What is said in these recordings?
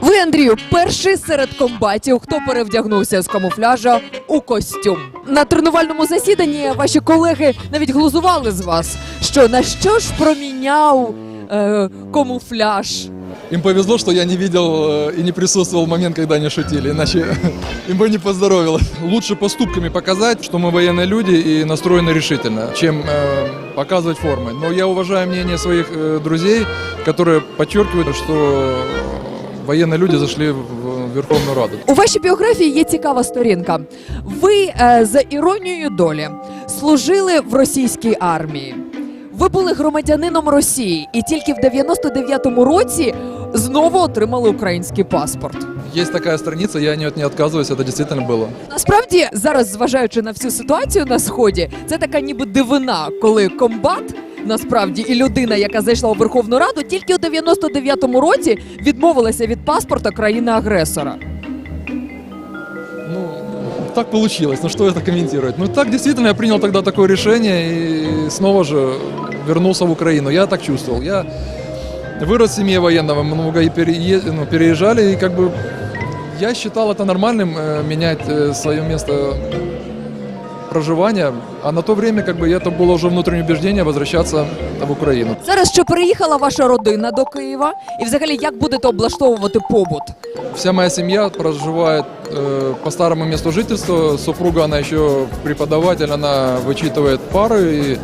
Ви, Андрію, перший серед комбатів, хто перевдягнувся з камуфляжа у костюм. На тренувальному засіданні ваші колеги навіть глузували з вас, що на що ж проміняв е, камуфляж. Им повезло, что я не видел э, и не присутствовал в момент, когда они шутили, иначе им бы не поздоровилось. Лучше поступками показать, что мы военные люди и настроены решительно, чем э, показывать формой. Но я уважаю мнение своих э, друзей, которые подчеркивают, что военные люди зашли в Верховную Раду. У вашій біографії є цікава сторінка. Ви е, за іронією долі служили в російській армії. Ви були громадянином Росії і тільки в 99-му році знову отримали український паспорт. Есть такая страница, я от нее не отказываюсь, это действительно было. Насправді, зараз, зважаючи на всю ситуацію на сході, це така ніби дивина, коли комбат. Насправді і людина, яка зайшла у Верховну Раду, тільки у 99-му році відмовилася від паспорта країни-агресора. Ну, так получилось. Ну, что это комментировать? Ну, так действительно я принял тогда такое решение и снова же вернулся в Украину. Я так чувствовал. Я вырос в семье военного, много и перее- ну, переезжали, и как бы я считал это нормальным э, менять э, свое место проживания, а на то время как бы это было уже внутреннее убеждение возвращаться в Украину. Зараз що переїхала ваша родина до Києва, і взагалі як будете облаштовувати побут? Вся моя семья проживает э, по старому месту жительства. Супруга, она еще преподаватель, она вычитывает пары. И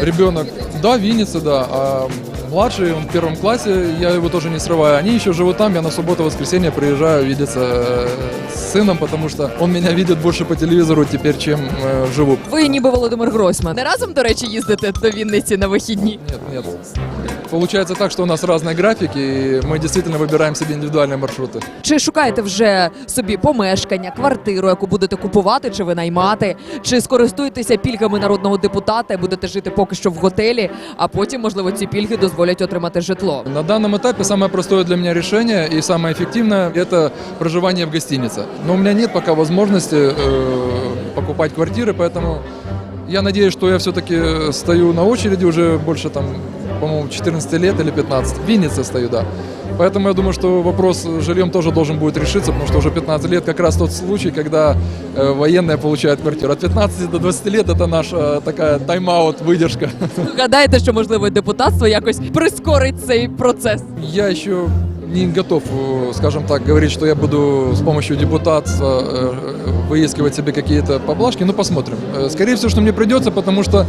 ребенок, да, в Виннице, да. А младший, он в первом классе, я его тоже не срываю. Они еще живут там, я на субботу-воскресенье приезжаю видеться э, с сыном, потому что он меня видит больше по телевизору теперь, чем э, вживую. Ви ніби Володимир Гройсман. Не разом, до речі, їздите до Вінниці на вихідні. Нет, нет. Получается так, что у нас разные графики, и мы действительно выбираем себе индивидуальные маршруты. Чи шукаєте вже собі помешкання, квартиру, яку будете купувати чи винаймати? Чи скористуєтеся пільгами народного депутата і будете жити поки що в готелі, а потім, можливо, ці пільги дозволять отримати житло? На данном этапе самое простое для меня решение и самое эффективное – это проживание в гостинице. Но у меня нет пока возможности э, покупать квартиры, поэтому я надеюсь, что я все-таки стою на очереди уже больше, там, по-моему, 14 лет или 15. В Виннице стою, да. Поэтому я думаю, что вопрос с жильем тоже должен будет решиться, потому что уже 15 лет как раз тот случай, когда э, военные получают квартиру. От 15 до 20 лет это наша такая тайм-аут, выдержка. Гадаєте, що можливо депутатство якось прискорить цей процес? Я еще не готов, э, скажем так, говорить, что я буду с помощью депутатства э, выискивать себе какие-то поблажки. Ну, посмотрим. Э, Скорее всего, что мне придется, потому что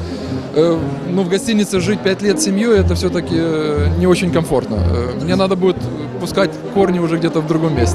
э, ну, в гостинице жить 5 лет с семьей, это все-таки не очень комфортно. Э, Мне надо будет пускать корни уже где-то в другом месте.